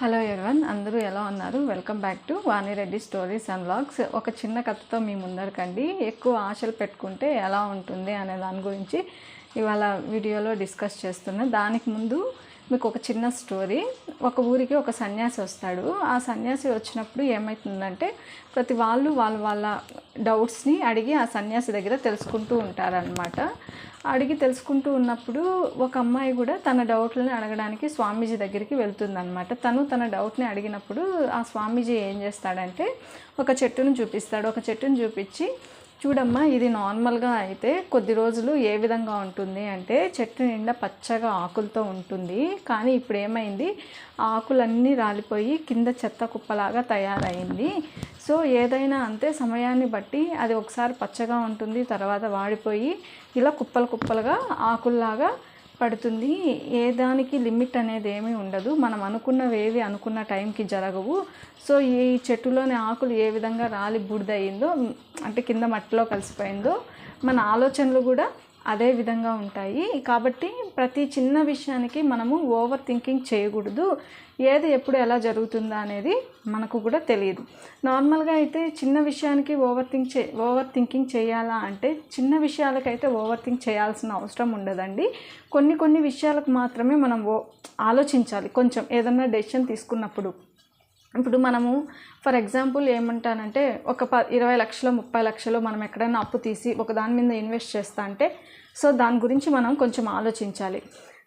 Hello ఎవరన్ అందరూ ఎలా ఉన్నారు? Welcome back to Vani Reddy stories and vlogs. ఒక చిన్న కథతో మీ ముందరకండి. ఎక్కువ ఆశలు పెట్టుకుంటే ఎలా ఉంటుంది అనే దాని గురించి ఇవాళ వీడియోలో డిస్కస్ చేస్తున్నా దానికి ముందు మీకు ఒక చిన్న స్టోరీ. ఒక ఊరికి ఒక సన్యాసి వస్తాడు. ఆ సన్యాసి వచ్చినప్పుడు ఏమవుతుందంటే ప్రతి వాళ్ళు వాళ్ళ వాళ్ళ డౌట్స్ని అడిగి ఆ సన్యాసి దగ్గర తెలుసుకుంటూ ఉంటారనమాట అడిగి తెలుసుకుంటూ ఉన్నప్పుడు ఒక అమ్మాయి కూడా తన డౌట్లని అడగడానికి స్వామీజీ దగ్గరికి వెళ్తుందనమాట తను తన డౌట్ని అడిగినప్పుడు ఆ స్వామీజీ ఏం చేస్తాడంటే ఒక చెట్టును చూపిస్తాడు. ఒక చెట్టును చూపించి చూడమ్మా ఇది నార్మల్గా అయితే కొద్ది రోజులు ఏ విధంగా ఉంటుంది అంటే చెట్టు నిండా పచ్చగా ఆకులతో ఉంటుంది. కానీ ఇప్పుడు ఏమైంది? ఆకులన్నీ రాలిపోయి కింద చెత్త కుప్పలాగా తయారైంది. సో ఏదైనా అంతే సమయాన్ని బట్టి అది ఒకసారి పచ్చగా ఉంటుంది తర్వాత వాడిపోయి ఇలా కుప్పలు కుప్పలుగా ఆకుల్లాగా పడుతుంది. ఏ దానికి లిమిట్ అనేది ఏమీ ఉండదు. మనం అనుకున్నవి ఏవి అనుకున్న టైంకి జరగవు. సో ఈ చెట్టులోని ఆకులు ఏ విధంగా రాలి బూడిదయ్యిందో అంటే కింద మట్టిలో కలిసిపోయిందో మన ఆలోచనలు కూడా అదే విధంగా ఉంటాయి. కాబట్టి ప్రతి చిన్న విషయానికి మనము ఓవర్ థింకింగ్ చేయకూడదు. ఏది ఎప్పుడు ఎలా జరుగుతుందా అనేది మనకు కూడా తెలియదు. నార్మల్గా అయితే చిన్న విషయానికి ఓవర్ థింక్ చే ఓవర్ థింకింగ్ చేయాలా అంటే చిన్న విషయాలకైతే ఓవర్ థింక్ చేయాల్సిన అవసరం ఉండదండి. కొన్ని కొన్ని విషయాలకు మాత్రమే మనం ఓ ఆలోచించాలి. కొంచెం ఏదన్నా డెసిషన్ తీసుకున్నప్పుడు. ఇప్పుడు మనము ఫర్ ఎగ్జాంపుల్ ఏమంటానంటే ఒక ప ఇరవై లక్షలు ముప్పై లక్షలు మనం ఎక్కడైనా అప్పు తీసి ఒక దాని మీద ఇన్వెస్ట్ చేస్తా అంటే సో దాని గురించి మనం కొంచెం ఆలోచించాలి.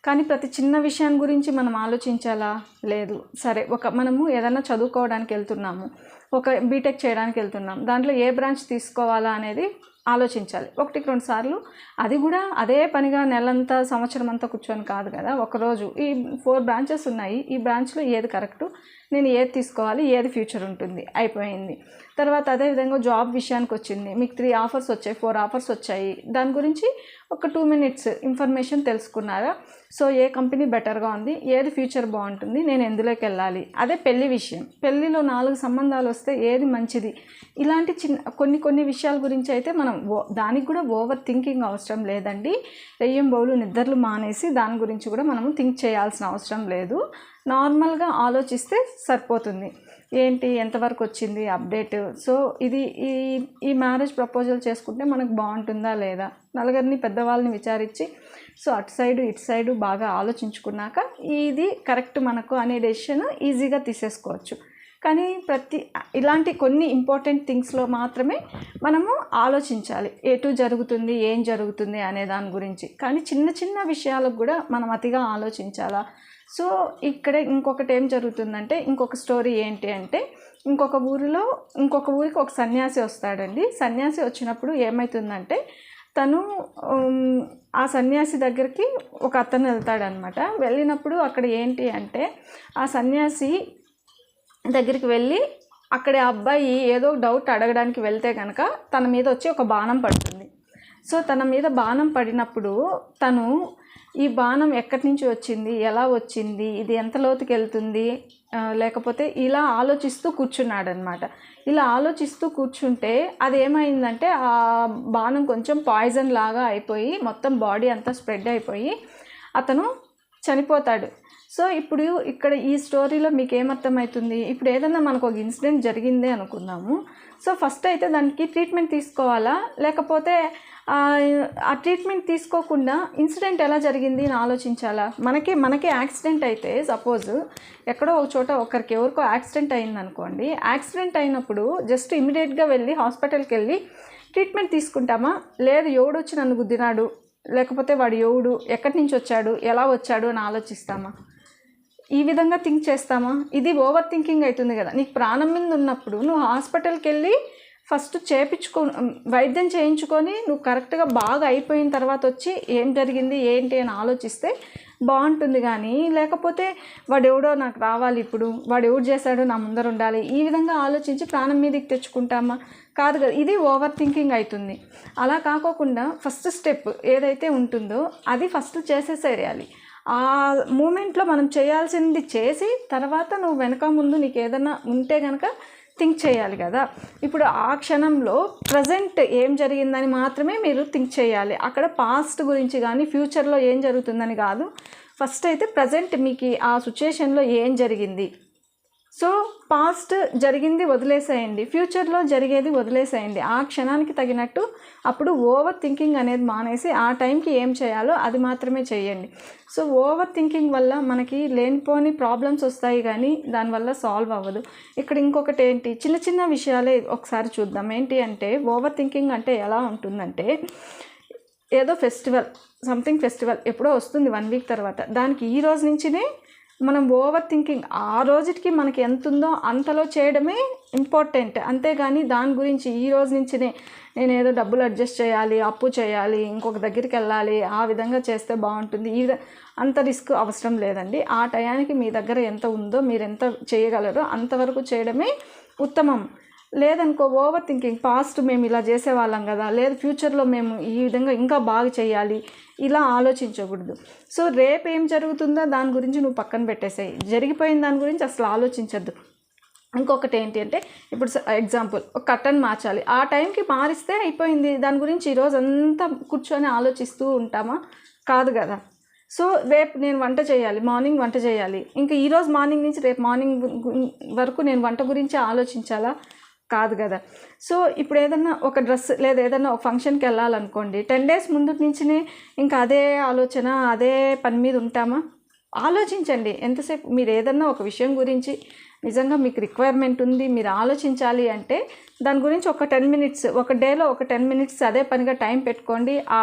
కానీ ప్రతి చిన్న విషయాన్ని గురించి మనం ఆలోచించాలా? లేదు. సరే ఒక మనము ఏదైనా చదువుకోవడానికి వెళ్తున్నాము ఒక బీటెక్ చేయడానికి వెళ్తున్నాం దాంట్లో ఏ బ్రాంచ్ తీసుకోవాలా అనేది ఆలోచించాలి. ఒకటికి రెండు సార్లు. అది కూడా అదే పనిగా నెలంతా సంవత్సరం అంతా కూర్చొని కాదు కదా. ఒకరోజు ఈ ఫోర్ బ్రాంచెస్ ఉన్నాయి. ఈ బ్రాంచ్లో ఏది కరెక్టు? నేను ఏది తీసుకోవాలి? ఏది ఫ్యూచర్ ఉంటుంది? అయిపోయింది. తర్వాత అదేవిధంగా జాబ్ విషయానికి వచ్చింది మీకు త్రీ ఆఫర్స్ వచ్చాయి ఫోర్ ఆఫర్స్ వచ్చాయి. దాని గురించి ఒక టూ మినిట్స్ ఇన్ఫర్మేషన్ తెలుసుకున్నారా? సో ఏ కంపెనీ బెటర్గా ఉంది? ఏది ఫ్యూచర్ బాగుంటుంది? నేను ఎందులోకి వెళ్ళాలి? అదే పెళ్ళి విషయం. పెళ్ళిలో నాలుగు సంబంధాలు వస్తే ఏది మంచిది? ఇలాంటి చిన్న కొన్ని కొన్ని విషయాల గురించి అయితే మనం దానికి కూడా ఓవర్ థింకింగ్ అవసరం లేదండి. రెయ్యం బౌలు నిద్రలు మానేసి దాని గురించి కూడా మనము థింక్ చేయాల్సిన అవసరం లేదు. నార్మల్గా ఆలోచిస్తే సరిపోతుంది. ఏంటి ఎంతవరకు వచ్చింది అప్డేట్. సో ఇది ఈ ఈ మ్యారేజ్ ప్రపోజల్ చేసుకుంటే మనకు బాగుంటుందా లేదా? నలుగురిని పెద్దవాళ్ళని విచారించి సో అటు సైడు ఇటు సైడు బాగా ఆలోచించుకున్నాక ఇది కరెక్ట్ మనకు అనే డెసిషన్ ఈజీగా తీసేసుకోవచ్చు. కానీ ప్రతి ఇలాంటి కొన్ని ఇంపార్టెంట్ థింగ్స్లో మాత్రమే మనము ఆలోచించాలి. ఎటు జరుగుతుంది ఏం జరుగుతుంది అనే దాని గురించి. కానీ చిన్న చిన్న విషయాలకు కూడా మనం అతిగా ఆలోచించాలా? సో ఇక్కడ ఇంకొకటి ఏం జరుగుతుందంటే ఇంకొక స్టోరీ ఏంటి అంటే ఇంకొక ఊరిలో ఇంకొక ఊరికి ఒక సన్యాసి వస్తాడండి. సన్యాసి వచ్చినప్పుడు ఏమవుతుందంటే తను ఆ సన్యాసి దగ్గరికి ఒక అతను వెళ్తాడనమాట. వెళ్ళినప్పుడు అక్కడ ఏంటి అంటే ఆ సన్యాసి దగ్గరికి వెళ్ళి అక్కడ అబ్బాయి ఏదో డౌట్ అడగడానికి వెళ్తే కనుక తన మీద వచ్చి ఒక బాణం పడుతుంది. సో తన మీద బాణం పడినప్పుడు తను ఈ బాణం ఎక్కడి నుంచి వచ్చింది? ఎలా వచ్చింది? ఇది ఎంత లోతుకి వెళ్తుంది? లేకపోతే ఇలా ఆలోచిస్తూ కూర్చున్నాడనమాట. ఇలా ఆలోచిస్తూ కూర్చుంటే అది ఏమైందంటే ఆ బాణం కొంచెం పాయిజన్ లాగా అయిపోయి మొత్తం బాడీ అంతా స్ప్రెడ్ అయిపోయి అతను చనిపోతాడు. సో ఇప్పుడు ఇక్కడ ఈ స్టోరీలో మీకు ఏమర్థమవుతుంది ఇప్పుడు ఏదన్నా మనకు ఒక ఇన్సిడెంట్ జరిగింది అనుకుందాము. సో ఫస్ట్ అయితే దానికి ట్రీట్మెంట్ తీసుకోవాలా? లేకపోతే ఆ ట్రీట్మెంట్ తీసుకోకుండా ఇన్సిడెంట్ ఎలా జరిగింది అని ఆలోచించాలా? మనకి మనకి యాక్సిడెంట్ అయితే సపోజ్ ఎక్కడో ఒక చోట ఒకరికి ఎవరికో యాక్సిడెంట్ అయింది అనుకోండి యాక్సిడెంట్ అయినప్పుడు జస్ట్ ఇమీడియట్గా వెళ్ళి హాస్పిటల్కి వెళ్ళి ట్రీట్మెంట్ తీసుకుంటామా? లేదు ఎవడు వచ్చి నన్ను గుద్దినాడు? లేకపోతే వాడు ఎవడు ఎక్కడి నుంచి వచ్చాడు ఎలా వచ్చాడు అని ఆలోచిస్తామా? ఈ విధంగా థింక్ చేస్తామా? ఇది ఓవర్ థింకింగ్ అవుతుంది కదా. నీకు ప్రాణం మీద ఉన్నప్పుడు నువ్వు హాస్పిటల్కి వెళ్ళి ఫస్ట్ చేపించుకో వైద్యం చేయించుకొని నువ్వు కరెక్ట్గా బాగా అయిపోయిన తర్వాత వచ్చి ఏం జరిగింది ఏంటి అని ఆలోచిస్తే బాగుంటుంది కానీ లేకపోతే వాడు ఎవడో నాకు రావాలి ఇప్పుడు వాడు ఎవడు చేశాడో నా ముందర ఉండాలి ఈ విధంగా ఆలోచించి ప్రాణం మీదకి తెచ్చుకుంటామా? కాదు కదా ఇది ఓవర్ థింకింగ్ అవుతుంది అలా కాకోకుండా ఫస్ట్ స్టెప్ ఏదైతే ఉంటుందో అది ఫస్ట్ చేసేసేయాలి. ఆ మూమెంట్లో మనం చేయాల్సింది చేసి తర్వాత నువ్వు వెనక ముందు నీకు ఏదైనా ఉంటే కనుక థింక్ చేయాలి కదా. ఇప్పుడు ఆ క్షణంలో ప్రజెంట్ ఏం జరిగిందని మాత్రమే మీరు థింక్ చేయాలి. అక్కడ పాస్ట్ గురించి కానీ ఫ్యూచర్లో ఏం జరుగుతుందని కాదు. ఫస్ట్ అయితే ప్రజెంట్ మీకు ఆ సిచ్యుయేషన్లో ఏం జరిగింది? సో పాస్ట్ జరిగింది వదిలేసేయండి. ఫ్యూచర్లో జరిగేది వదిలేసేయండి. ఆ క్షణానికి తగినట్టు అప్పుడు ఓవర్ థింకింగ్ అనేది మానేసి ఆ టైంకి ఏం చేయాలో అది మాత్రమే చేయండి. సో ఓవర్ థింకింగ్ వల్ల మనకి లేనిపోని ప్రాబ్లమ్స్ వస్తాయి కానీ దానివల్ల సాల్వ్ అవ్వదు. ఇక్కడ ఇంకొకటి ఏంటి? చిన్న చిన్న విషయాలే ఒకసారి చూద్దాం. ఏంటి అంటే ఓవర్ థింకింగ్ అంటే ఎలా ఉంటుందంటే ఏదో ఫెస్టివల్ సంథింగ్ ఫెస్టివల్ ఎప్పుడో వస్తుంది వన్ వీక్ తర్వాత. దానికి ఈ రోజు నుంచినే మనం ఓవర్ థింకింగ్ ఆ రోజుకి మనకి ఎంత ఉందో అంతలో చేయడమే ఇంపార్టెంట్. అంతేగాని దాని గురించి ఈ రోజు నుంచినే నేను ఏదో డబ్బులు అడ్జస్ట్ చేయాలి అప్పు చేయాలి ఇంకొక దగ్గరికి వెళ్ళాలి ఆ విధంగా చేస్తే బాగుంటుంది. ఈ అంత రిస్క్ అవసరం లేదండి. ఆ టయానికి మీ దగ్గర ఎంత ఉందో మీరు ఎంత చేయగలరో అంతవరకు చేయడమే ఉత్తమం. లేదనుకో ఓవర్ థింకింగ్ పాస్ట్ మేము ఇలా చేసేవాళ్ళం కదా లేదు ఫ్యూచర్లో మేము ఈ విధంగా ఇంకా బాగా చేయాలి ఇలా ఆలోచించకూడదు. సో రేపు ఏం జరుగుతుందో దాని గురించి నువ్వు పక్కన పెట్టేసాయి. జరిగిపోయిన దాని గురించి అసలు ఆలోచించద్దు. ఇంకొకటి ఏంటి అంటే ఇప్పుడు ఎగ్జాంపుల్ ఒక కట్టన్ మార్చాలి. ఆ టైంకి మారిస్తే అయిపోయింది. దాని గురించి ఈరోజు అంతా కూర్చొని ఆలోచిస్తూ ఉంటామా? కాదు కదా. సో రేపు నేను వంట చేయాలి మార్నింగ్ వంట చేయాలి. ఇంకా ఈరోజు మార్నింగ్ నుంచి రేపు మార్నింగ్ వరకు నేను వంట గురించి ఆలోచించాలా? కాదు కదా. సో ఇప్పుడు ఏదన్నా ఒక డ్రెస్ లేదా ఏదన్నా ఒక ఫంక్షన్కి వెళ్ళాలనుకోండి టెన్ డేస్ ముందు నుంచినే ఇంకా అదే ఆలోచన అదే పని మీద ఉంటామా? ఆలోచించండి. ఎంతసేపు మీరు ఏదన్నా ఒక విషయం గురించి నిజంగా మీకు రిక్వైర్మెంట్ ఉంది మీరు ఆలోచించాలి అంటే దాని గురించి ఒక టెన్ మినిట్స్ ఒక డేలో ఒక టెన్ మినిట్స్ అదే పనిగా టైం పెట్టుకోండి. ఆ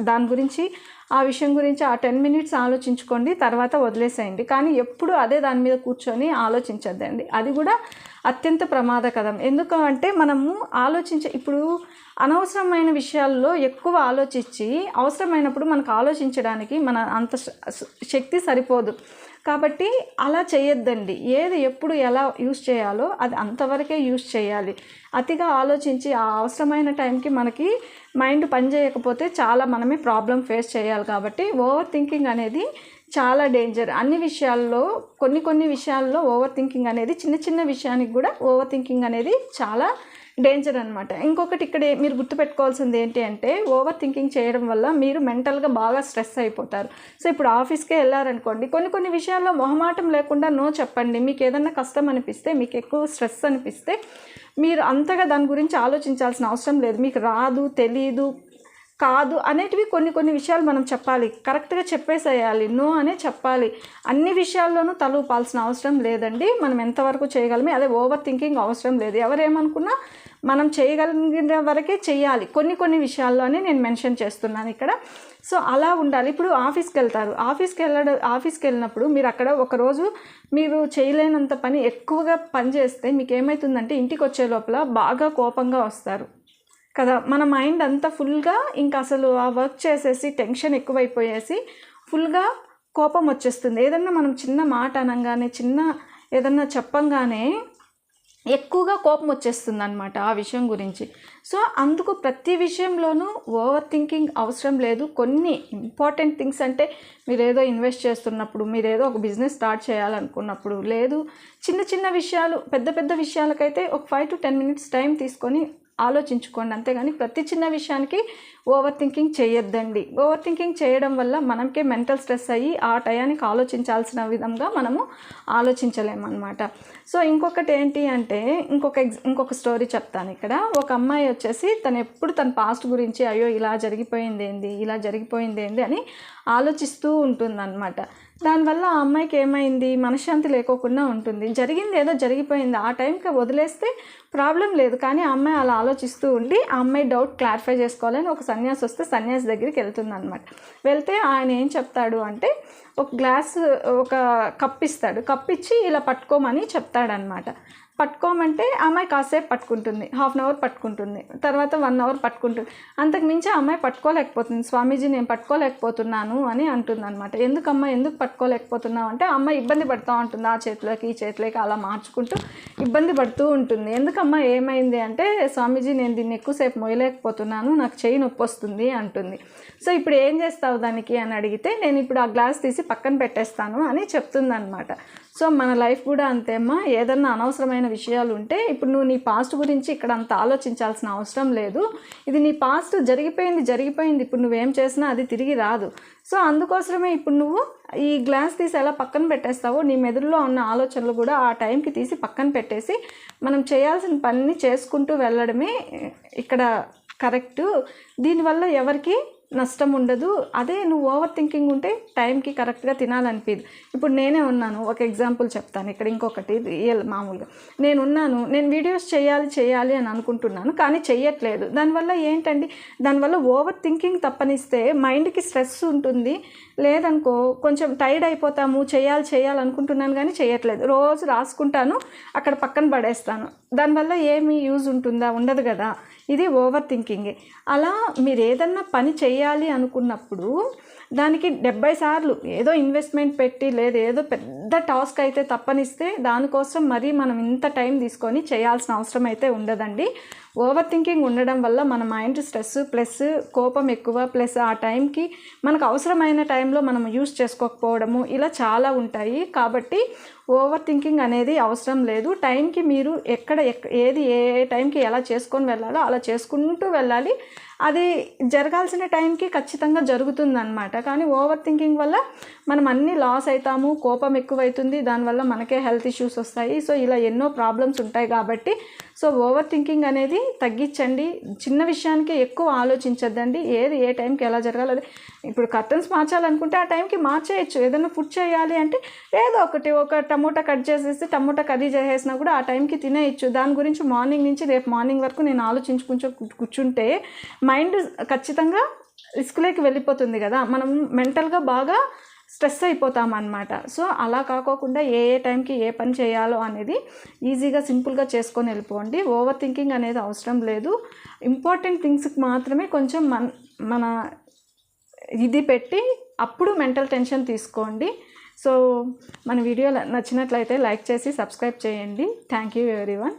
దాని గురించి ఆ విషయం గురించి ఆ టెన్ మినిట్స్ ఆలోచించుకోండి తర్వాత వదిలేసేయండి. కానీ ఎప్పుడు అదే దాని మీద కూర్చొని ఆలోచించద్దండి. అది కూడా అత్యంత ప్రమాదకరం. ఎందుకు అంటే మనము ఆలోచించే ఇప్పుడు అనవసరమైన విషయాల్లో ఎక్కువ ఆలోచించి అవసరమైనప్పుడు మనకు ఆలోచించడానికి మన అంత శక్తి సరిపోదు. కాబట్టి అలా చేయొద్దండి. ఏది ఎప్పుడు ఎలా యూస్ చేయాలో అది అంతవరకే యూస్ చేయాలి. అతిగా ఆలోచించి ఆ అవసరమైన టైంకి మనకి మైండ్ పనిచేయకపోతే చాలా మనమే ప్రాబ్లం ఫేస్ చేయాలి కాబట్టి ఓవర్ థింకింగ్ అనేది చాలా డేంజర్. అన్ని విషయాల్లో కొన్ని కొన్ని విషయాల్లో ఓవర్ థింకింగ్ అనేది చిన్న చిన్న విషయానికి కూడా ఓవర్ థింకింగ్ అనేది చాలా డేంజర్ అనమాట ఇంకొకటి ఇక్కడ మీరు గుర్తుపెట్టుకోవాల్సింది ఏంటి అంటే ఓవర్ థింకింగ్ చేయడం వల్ల మీరు మెంటల్గా బాగా స్ట్రెస్ అయిపోతారు. సో ఇప్పుడు ఆఫీస్కే వెళ్ళారనుకోండి కొన్ని కొన్ని విషయాల్లో మొహమాటం లేకుండా నో చెప్పండి. మీకు ఏదన్నా కష్టం అనిపిస్తే మీకు ఎక్కువ స్ట్రెస్ అనిపిస్తే మీరు అంతగా దాని గురించి ఆలోచించాల్సిన అవసరం లేదు. మీకు రాదు తెలీదు కాదు అనేటివి కొన్ని కొన్ని విషయాలు మనం చెప్పాలి. కరెక్ట్గా చెప్పేసేయాలి. నో అనే చెప్పాలి. అన్ని విషయాల్లోనూ తలూపాల్సిన అవసరం లేదండి. మనం ఎంతవరకు చేయగలమే అదే ఓవర్ థింకింగ్ అవసరం లేదు. ఎవరేమనుకున్నా మనం చేయగలిగిన వరకే చేయాలి కొన్ని కొన్ని విషయాల్లోనే నేను మెన్షన్ చేస్తున్నాను ఇక్కడ. సో అలా ఉండాలి. ఇప్పుడు ఆఫీస్కి వెళ్తారు ఆఫీస్కి వెళ్ళడం ఆఫీస్కి వెళ్ళినప్పుడు మీరు అక్కడ ఒకరోజు మీరు చేయలేనంత పని ఎక్కువగా పని చేస్తే మీకు ఏమవుతుందంటే ఇంటికి వచ్చే లోపల బాగా కోపంగా వస్తారు. కదా మన మైండ్ అంతా ఫుల్గా ఇంకా అసలు ఆ వర్క్ చేసేసి టెన్షన్ ఎక్కువైపోయేసి ఫుల్గా కోపం వచ్చేస్తుంది. ఏదన్నా మనం చిన్న మాట అనగానే చిన్న ఏదన్నా చెప్పంగానే ఎక్కువగా కోపం వచ్చేస్తుంది అనమాట ఆ విషయం గురించి. సో అందుకు ప్రతి విషయంలోనూ ఓవర్ థింకింగ్ అవసరం లేదు. కొన్ని ఇంపార్టెంట్ థింగ్స్ అంటే మీరు ఏదో ఇన్వెస్ట్ చేస్తున్నప్పుడు మీరు ఏదో ఒక బిజినెస్ స్టార్ట్ చేయాలనుకున్నప్పుడు లేదు చిన్న చిన్న విషయాలు పెద్ద పెద్ద విషయాలకైతే ఒక five to ten minutes time తీసుకొని ఆలోచించుకోండి. అంతేగాని ప్రతి చిన్న విషయానికి ఓవర్ థింకింగ్ చేయొద్దండి. ఓవర్ థింకింగ్ చేయడం వల్ల మనకే మెంటల్ స్ట్రెస్ అయ్యి ఆ టయానికి ఆలోచించాల్సిన విధంగా మనము ఆలోచించలేమన్నమాట. సో ఇంకొకటి ఏంటి అంటే ఇంకొక ఎగ్జ్ ఇంకొక స్టోరీ చెప్తాను ఇక్కడ. ఒక అమ్మాయి వచ్చేసి తను ఎప్పుడు తన పాస్ట్ గురించి అయ్యో ఇలా జరిగిపోయింది ఏంది ఇలా జరిగిపోయింది ఏంది అని ఆలోచిస్తూ ఉంటుందన్నమాట. దానివల్ల ఆ అమ్మాయికి ఏమైంది? మనశ్శాంతి లేకోకుండా ఉంటుంది. జరిగింది ఏదో జరిగిపోయింది. ఆ టైంకి వదిలేస్తే ప్రాబ్లం లేదు. కానీ ఆ అమ్మాయి అలా ఆలోచిస్తూ ఉండి ఆ అమ్మాయి డౌట్ క్లారిఫై చేసుకోవాలని ఒక సన్యాసి వస్తే సన్యాసి దగ్గరికి వెళ్తుంది అనమాట వెళ్తే ఆయన ఏం చెప్తాడు అంటే ఒక గ్లాస్ ఒక కప్ ఇస్తాడు కప్ ఇచ్చి ఇలా పట్టుకోమని చెప్తాడనమాట పట్టుకోమంటే అమ్మాయి కాసేపు పట్టుకుంటుంది. హాఫ్ అన్ అవర్ పట్టుకుంటుంది. తర్వాత వన్ అవర్ పట్టుకుంటుంది. అంతకు మించి ఆ అమ్మాయి పట్టుకోలేకపోతుంది. స్వామీజీ నేను పట్టుకోలేకపోతున్నాను అని అంటుంది అనమాట ఎందుకమ్మా? ఎందుకు పట్టుకోలేకపోతున్నావు అంటే ఆ అమ్మాయి ఇబ్బంది పడుతూ ఉంటుంది ఆ చేతిలోకి ఈ చేతిలోకి అలా మార్చుకుంటూ ఇబ్బంది పడుతూ ఉంటుంది. ఎందుకమ్మా? ఏమైంది అంటే స్వామీజీ నేను దీన్ని ఎక్కువసేపు మోయలేకపోతున్నాను. నాకు చెయ్యి నొప్పి వస్తుంది అంటుంది. సో ఇప్పుడు ఏం చేస్తావు దానికి అని అడిగితే నేను ఇప్పుడు ఆ గ్లాస్ తీసి పక్కన పెట్టేస్తాను అని చెప్తుంది అనమాట సో మన లైఫ్ కూడా అంతేమ్మా ఏదన్నా అనవసరమైన విషయాలు ఉంటే ఇప్పుడు నువ్వు నీ పాస్ట్ గురించి ఇక్కడ అంత ఆలోచించాల్సిన అవసరం లేదు. ఇది నీ పాస్ట్ జరిగిపోయింది జరిగిపోయింది. ఇప్పుడు నువ్వేం చేసినా అది తిరిగి రాదు. సో అందుకోసమే ఇప్పుడు నువ్వు ఈ గ్లాస్ తీసి ఎలా పక్కన పెట్టేస్తావో నీ మెదడులో ఉన్న ఆలోచనలు కూడా ఆ టైంకి తీసి పక్కన పెట్టేసి మనం చేయాల్సిన పనిని చేసుకుంటూ వెళ్ళడమే ఇక్కడ కరెక్టు దీనివల్ల ఎవరికి నష్టం ఉండదు. అదే నువ్వు ఓవర్ థింకింగ్ ఉంటే టైంకి కరెక్ట్గా తినాలనిపించదు ఇప్పుడు నేనే ఉన్నాను. ఒక ఎగ్జాంపుల్ చెప్తాను. ఇక్కడ ఇంకొకటి రియల్ మామూలుగా. నేను ఉన్నాను నేను వీడియోస్ చేయాలి చేయాలి అని అనుకుంటున్నాను కానీ చెయ్యట్లేదు. దానివల్ల ఏంటండి? దానివల్ల ఓవర్ థింకింగ్ తప్పనిస్తే మైండ్కి స్ట్రెస్ ఉంటుంది. లేదనుకో కొంచెం టైర్డ్ అయిపోతాము. చేయాలి చేయాలి అనుకుంటున్నాను కానీ చేయట్లేదు రోజు రాసుకుంటాను అక్కడ పక్కన పడేస్తాను. దానివల్ల ఏమి యూజ్ ఉంటుందా? ఉండదు కదా. ఇది ఓవర్ థింకింగే. అలా మీరు ఏదన్నా పని చేయ చేయాలి అనుకున్నప్పుడు దానికి డెబ్బై సార్లు ఏదో ఇన్వెస్ట్మెంట్ పెట్టి లేదా ఏదో పెద్ద టాస్క్ అయితే తప్పనిస్తే దానికోసం మరీ మనం ఇంత టైం తీసుకొని చేయాల్సిన అవసరం అయితే ఉండదండి. ఓవర్ థింకింగ్ ఉండడం వల్ల మన మైండ్ స్ట్రెస్ ప్లస్ కోపం ఎక్కువ ప్లస్ ఆ టైంకి మనకు అవసరమైన టైంలో మనం యూస్ చేసుకోకపోవడము ఇలా చాలా ఉంటాయి. కాబట్టి ఓవర్ థింకింగ్ అనేది అవసరం లేదు. టైంకి మీరు ఎక్కడ ఎక్ ఏది ఏ ఏ టైంకి ఎలా చేసుకొని వెళ్ళాలో అలా చేసుకుంటూ వెళ్ళాలి. అది జరగాల్సిన టైంకి ఖచ్చితంగా జరుగుతుందన్నమాట. కానీ ఓవర్ థింకింగ్ వల్ల మనం అన్నీ లాస్ అవుతాము కోపం ఎక్కువైతుంది. దానివల్ల మనకే హెల్త్ ఇష్యూస్ వస్తాయి. సో ఇలా ఎన్నో ప్రాబ్లమ్స్ ఉంటాయి కాబట్టి సో ఓవర్ థింకింగ్ అనేది తగ్గించండి. చిన్న విషయానికి ఎక్కువ ఆలోచించద్దండి. ఏది ఏ టైంకి ఎలా జరగాలి అది. ఇప్పుడు కర్టన్స్ మార్చాలనుకుంటే ఆ టైంకి మార్చేయచ్చు. ఏదైనా ఫుడ్ చేయాలి అంటే ఏదో ఒకటి ఒక టమోటా కట్ చేసేసి టమోటా కర్రీ చేసేసినా కూడా ఆ టైంకి తినేయచ్చు. దాని గురించి మార్నింగ్ నుంచి రేపు మార్నింగ్ వరకు నేను ఆలోచించుకుంటూ కూర్చుంటే మైండ్ ఖచ్చితంగా రిస్క్లోకి వెళ్ళిపోతుంది కదా. మనం మెంటల్గా బాగా స్ట్రెస్ అయిపోతాం అనమాట సో అలా కాకోకుండా ఏ ఏ టైంకి ఏ పని చేయాలో అనేది ఈజీగా సింపుల్గా చేసుకొని వెళ్ళిపోండి. ఓవర్ థింకింగ్ అనేది అవసరం లేదు. ఇంపార్టెంట్ థింగ్స్కి మాత్రమే కొంచెం మన మన ఇది పెట్టి అప్పుడు మెంటల్ టెన్షన్ తీసుకోండి. సో మన వీడియో నచ్చినట్లయితే లైక్ చేసి సబ్స్క్రైబ్ చేయండి. Thank you everyone